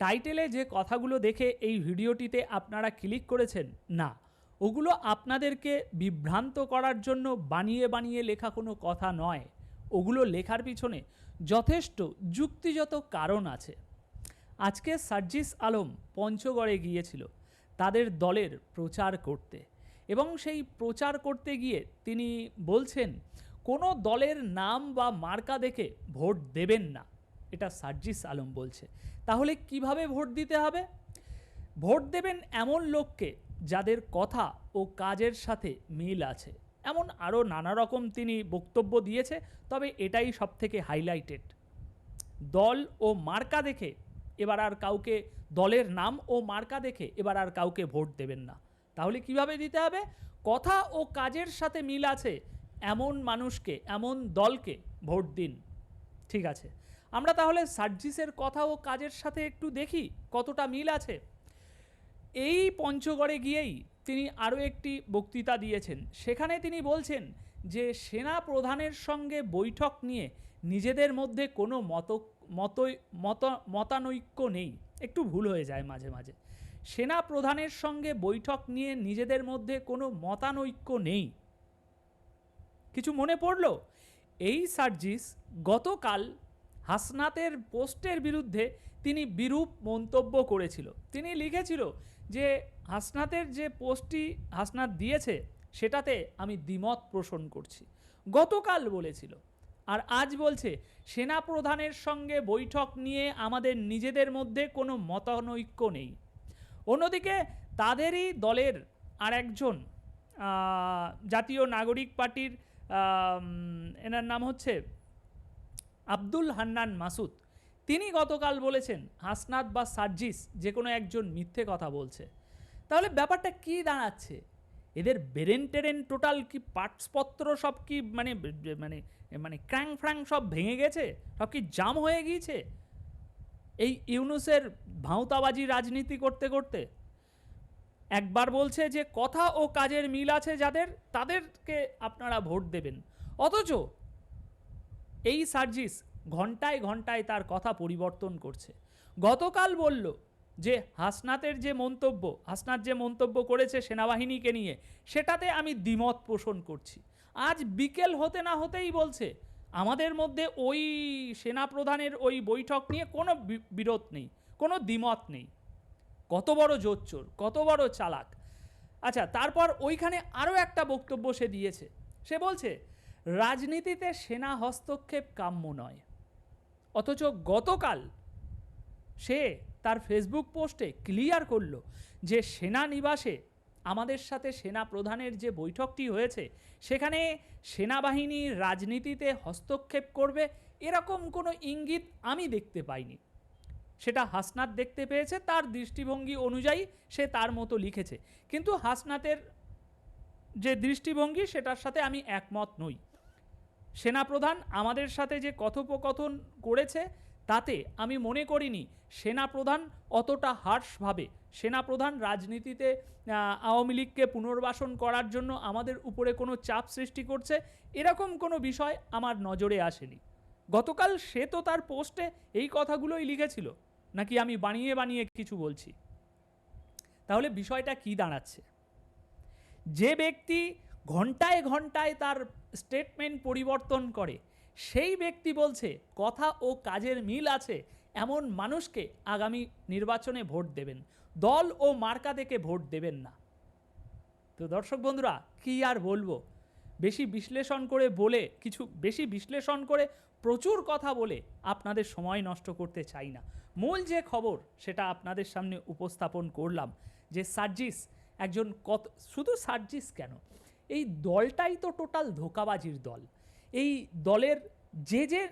টাইটেলে যে কথাগুলো দেখে এই ভিডিওটিতে আপনারা ক্লিক করেছেন, না। ওগুলো আপনাদেরকে বিভ্রান্ত করার জন্য বানিয়ে বানিয়ে লেখা কোনো কথা নয়। ওগুলো লেখার পিছনে যথেষ্ট যুক্তিযত কারণ আছে। আজকে সার্জিস আলম পঞ্চগড়ে গিয়েছিল তাদের দলের প্রচার করতে এবং সেই প্রচার করতে গিয়ে তিনি বলছেন, কোনো দলের নাম বা মার্কা দেখে ভোট দেবেন না। এটা সার্জিস আলম বলছে। তাহলে কীভাবে ভোট দিতে হবে? ভোট দেবেন এমন লোককে যাদের কথা ও কাজের সাথে মিল আছে। এমন আরও নানা রকম তিনি বক্তব্য দিয়েছে, তবে এটাই সব থেকে হাইলাইটেড দল ও মার্কা দেখে এবার আর কাউকে, দলের নাম ও মার্কা দেখে এবার আর কাউকে ভোট দেবেন না। তাহলে কীভাবে দিতে হবে? কথা ও কাজের সাথে মিল আছে, এমন মানুষকে, এমন দলকে ভোট দিন। ঠিক আছে। আমরা তাহলে সার্জিসের কথা ও কাজের সাথে একটু দেখি, কতটা মিল আছে। এই পঞ্চগড়ে গিয়েই তিনি আরও একটি বক্তৃতা দিয়েছেন। সেখানে তিনি বলছেন যে, সেনা প্রধানের সঙ্গে বৈঠক নিয়ে নিজেদের মধ্যে কোনো মত মত মত, মতানৈক্য নেই। একটু ভুল হয়ে যায় মাঝে মাঝে। সেনা প্রধানের সঙ্গে বৈঠক নিয়ে নিজেদের মধ্যে কোনো মতানৈক্য নেই। কিছু মনে পড়ল? এই সার্জিস গতকাল হাসনাতের পোস্টের বিরুদ্ধে তিনি বিরূপ মন্তব্য করেছিল। তিনি লিখেছিল যে, হাসনাতের যে পোস্টটি হাসনাত দিয়েছে, সেটাতে আমি দ্বিমত পোষণ করছি। গতকাল বলেছিল। আর আজ বলছে সেনা প্রধানের সঙ্গে বৈঠক নিয়ে আমাদের নিজেদের মধ্যে কোনো মতানৈক্য নেই। অন্যদিকে, তাদেরই দলের আর একজন জাতীয় নাগরিক পার্টির এনার নাম হচ্ছে আব্দুল হান্নান মাসুদ। তিনি গতকাল বলেছেন, হাসনাত বা সার্জিস যে কোনো একজন মিথ্যে কথা বলছে। তাহলে ব্যাপারটা কি দাঁড়াচ্ছে? এদের বেরেন টেরেন টোটাল কি পার্টসপত্র সব কি মানে মানে মানে ক্র্যাং ফ্র্যাং সব ভেঙে গেছে? সব কি জাম হয়ে গিয়েছে? এই ইউনুসের ভাঁওতাবাজি রাজনীতি করতে করতে একবার বলছে যে, কথা ও কাজের মিল আছে যাদের, তাদেরকে আপনারা ভোট দেবেন। অথচ এই সার্জিস ঘন্টায় ঘন্টায় তার কথা পরিবর্তন করছে। গতকাল বলল যে, হাসনাতের যে মন্তব্য, হাসনাত যে মন্তব্য করেছে সেনাবাহিনীকে নিয়ে, সেটাতে আমি দ্বিমত পোষণ করছি। আজ বিকেল হতে না হতেই বলছে, আমাদের মধ্যে ওই সেনাপ্রধানের ওই বৈঠক নিয়ে কোনো বিরোধ নেই, কোনো দ্বিমত নেই। কত বড় জোচ্চোর, কত বড় চালাক। আচ্ছা তারপর ওইখানে আরও একটা বক্তব্য সে দিয়েছে। সে বলছে রাজনীতিতে সেনা হস্তক্ষেপ কাম্য নয়। অথচ গতকাল সে তার ফেসবুক পোস্টে ক্লিয়ার করল যে সেনানিবাসে আমাদের সাথে সেনা প্রধানের যে বৈঠকটি হয়েছে, সেখানে সেনাবাহিনী রাজনীতিতে হস্তক্ষেপ করবে এরকম কোনো ইঙ্গিত আমি দেখতে পাইনি। সেটা হাসনাত দেখতে পেয়েছে, তার দৃষ্টিভঙ্গি অনুযায়ী সে তার মতো লিখেছে। কিন্তু হাসনাতের যে দৃষ্টিভঙ্গি, সেটার সাথে আমি একমত নই। সেনাপ্রধান আমাদের সাথে যে কথোপকথন করেছে, তাতে আমি মনে করিনি সেনাপ্রধান অতটা হার্শভাবে সেনাপ্রধান রাজনীতিতে আওয়ামী লীগকে পুনর্বাসন করার জন্য আমাদের উপরে কোনো চাপ সৃষ্টি করছে, এরকম কোনো বিষয় আমার নজরে আসেনি। গতকাল সে তো তার পোস্টে এই কথাগুলোই লিখেছিল, নাকি আমি বানিয়ে বানিয়ে কিছু বলছি। তাহলে বিষয়টা কি দাঁড়াচ্ছে? যে ব্যক্তি ঘন্টায় ঘন্টায় তার স্টেটমেন্ট পরিবর্তন করে। সেই ব্যক্তি বলছে, কথা ও কাজের মিল আছে, এমন মানুষকে আগামী নির্বাচনে ভোট দেবেন। দল ও মার্কা দেখে ভোট দেবেন না। তো দর্শক বন্ধুরা, কি আর বলব? বেশি বিশ্লেষণ করে বলে, কিছু বেশি বিশ্লেষণ করে প্রচুর কথা বলে আপনাদের সময় নষ্ট করতে চাই না। মূল যে খবর, সেটা আপনাদের সামনে উপস্থাপন করলাম যে সার্জিস একজন কত, শুধু সার্জিস কেন? এই দলটাই তো টোটাল ধোকাবাজির দল। এই দলের যে যে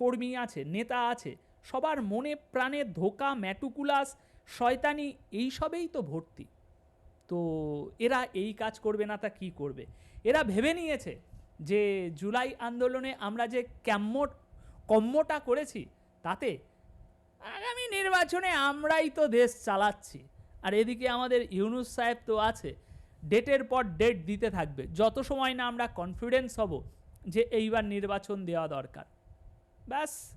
কর্মী আছে, নেতা আছে, সবার মনে প্রাণে ধোকা, ম্যাটুকুলাস, শয়তানি এইসবেই তো ভর্তি। তো এরা এই কাজ করবে না, তা কি করবে? এরা ভেবে নিয়েছে যে জুলাই আন্দোলনে আমরা যে ক্যাম্য কম্যটা করেছি, তাতে আগামী নির্বাচনে আমরাই তো দেশ চালাচ্ছি। আর এদিকে আমাদের ইউনুস সাহেব তো আছে ডেটের পর ডেট দিতে থাকবে। যত সময় না আমরা কনফিডেন্স হব যে এইবার নির্বাচন দেওয়া দরকার। ব্যাস।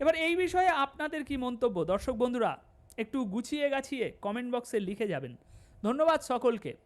এবার এই বিষয়ে আপনাদের কি মন্তব্য? দর্শক বন্ধুরা, একটু গুছিয়ে গাছিয়ে কমেন্ট বক্সে লিখে যাবেন। ধন্যবাদ সকলকে।